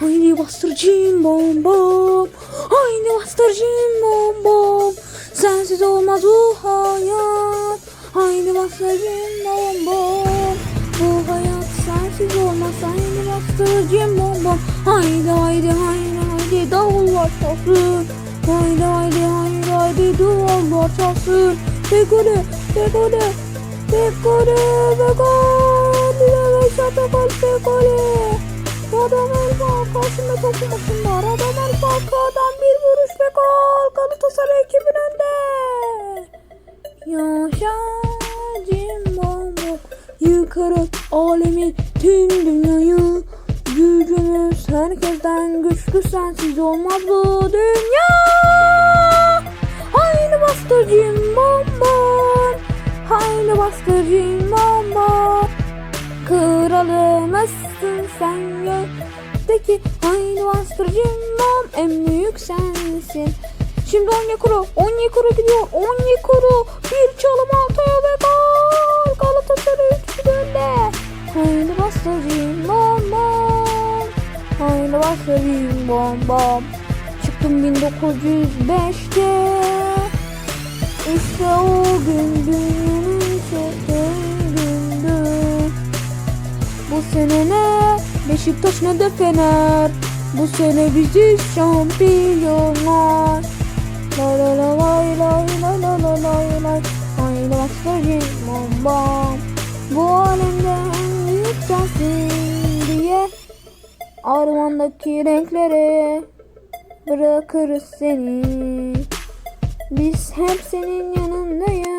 Haydi bastır cim bom bom. Haydi bastır cim bom bom. Sensiz olmaz bu hayat. Haydi bastır cim bom bom. Bu hayat sensiz olmaz. Haydi bastır cim bom bom. Haydi haydi haydi haydi davullar çalsın. Haydi haydi haydi haydi duvarlar çalsın. Pekole pekole pekole pekole. Beşat akal pekole. Adam elma karşında topu maçın var. Adam elma arkadan bir vuruş ve gol. Galatasaray ekibin önde. Yaşa cimbombo. Yukarı alemin tüm dünyayı. Gücümüz herkesten güçlü sensiz olmaz bu dünya. Haydi bastır cimbombo. Haydi bastır cimbombo. Kralı nasılsın sen gökteki Aynı bastırıcımdan en büyük sensin Şimdi on kuru, on kuru gidiyor, on kuru bir çalım atıyor ve gol Galatasaray 3 önde. Aynı bastırıcım bom bom, aynı bastırıcım bom bom. Çıktım 1905'te, işte o gün dünya. sene ne Beşiktaş ne de Fener. Bu sene bizi şampiyonlar. La la la lay lay la la la lay lay Aynı başlarım bombam Bu alemde en büyük sensin diye Armandaki renklere bırakırız seni. Biz hep senin yanındayız.